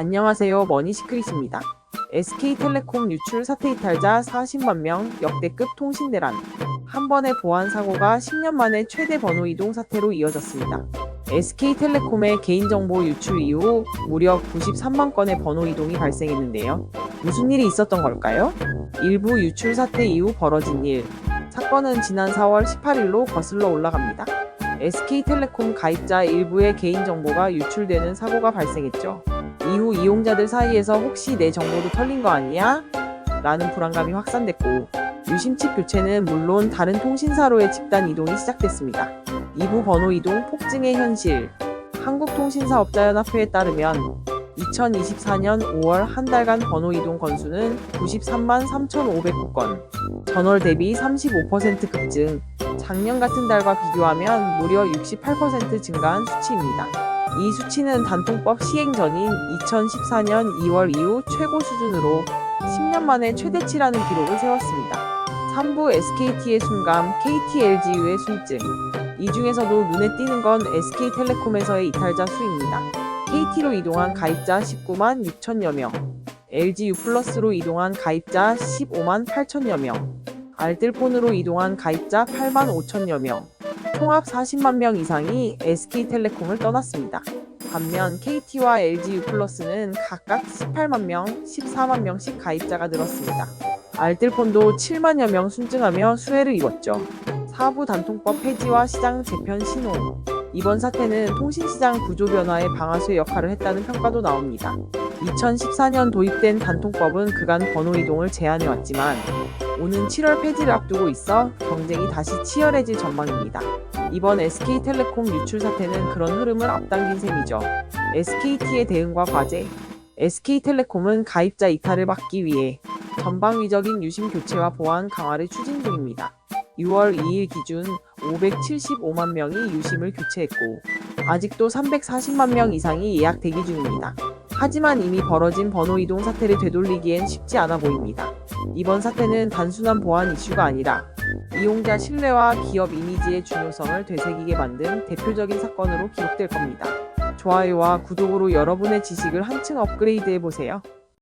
안녕하세요. 머니시크릿입니다. SK텔레콤 유출 사태 이탈자 40만 명 역대급 통신 대란. 한 번의 보안 사고가 10년 만에 최대 번호 이동 사태로 이어졌습니다. SK텔레콤의 개인정보 유출 이후 무려 93만 건의 번호 이동이 발생했는데요. 무슨 일이 있었던 걸까요? 일부 유출 사태 이후 벌어진 일. 사건은 지난 4월 18일로 거슬러 올라갑니다. SK텔레콤 가입자 일부의 개인정보가 유출되는 사고가 발생했죠. 이후 이용자들 사이에서 혹시 내 정보도 털린 거 아니야? 라는 불안감이 확산됐고 유심칩 교체는 물론 다른 통신사로의 집단 이동이 시작됐습니다. 이부 번호 이동 폭증의 현실 한국통신사업자연합회에 따르면 2024년 5월 한 달간 번호 이동 건수는 93만 3,509건, 전월 대비 35% 급증, 작년 같은 달과 비교하면 무려 68% 증가한 수치입니다. 이 수치는 단통법 시행 전인 2014년 2월 이후 최고 수준으로 10년 만에 최대치라는 기록을 세웠습니다. 3부 SKT의 순감, KTLGU의 순증. 이 중에서도 눈에 띄는 건 SK텔레콤에서의 이탈자 수입니다. KT로 이동한 가입자 19만 6천여 명, LG U+로 이동한 가입자 15만 8천여 명, 알뜰폰으로 이동한 가입자 8만 5천여 명, 총합 40만 명 이상이 SK텔레콤을 떠났습니다. 반면 KT와 LG U+는 각각 18만 명, 14만 명씩 가입자가 늘었습니다. 알뜰폰도 7만여 명 순증하며 수혜를 입었죠. 사부 단통법 폐지와 시장 재편 신호. 이번 사태는 통신시장 구조 변화의 방아쇠 역할을 했다는 평가도 나옵니다. 2014년 도입된 단통법은 그간 번호 이동을 제한해 왔지만 오는 7월 폐지를 앞두고 있어 경쟁이 다시 치열해질 전망입니다. 이번 SK텔레콤 유출 사태는 그런 흐름을 앞당긴 셈이죠. SKT의 대응과 과제. SK텔레콤은 가입자 이탈을 막기 위해 전방위적인 유심 교체와 보안 강화를 추진 중입니다. 6월 2일 기준 575만 명이 유심을 교체했고 아직도 340만 명 이상이 예약 대기 중입니다. 하지만 이미 벌어진 번호 이동 사태를 되돌리기엔 쉽지 않아 보입니다. 이번 사태는 단순한 보안 이슈가 아니라 이용자 신뢰와 기업 이미지의 중요성을 되새기게 만든 대표적인 사건으로 기록될 겁니다. 좋아요와 구독으로 여러분의 지식을 한층 업그레이드해 보세요.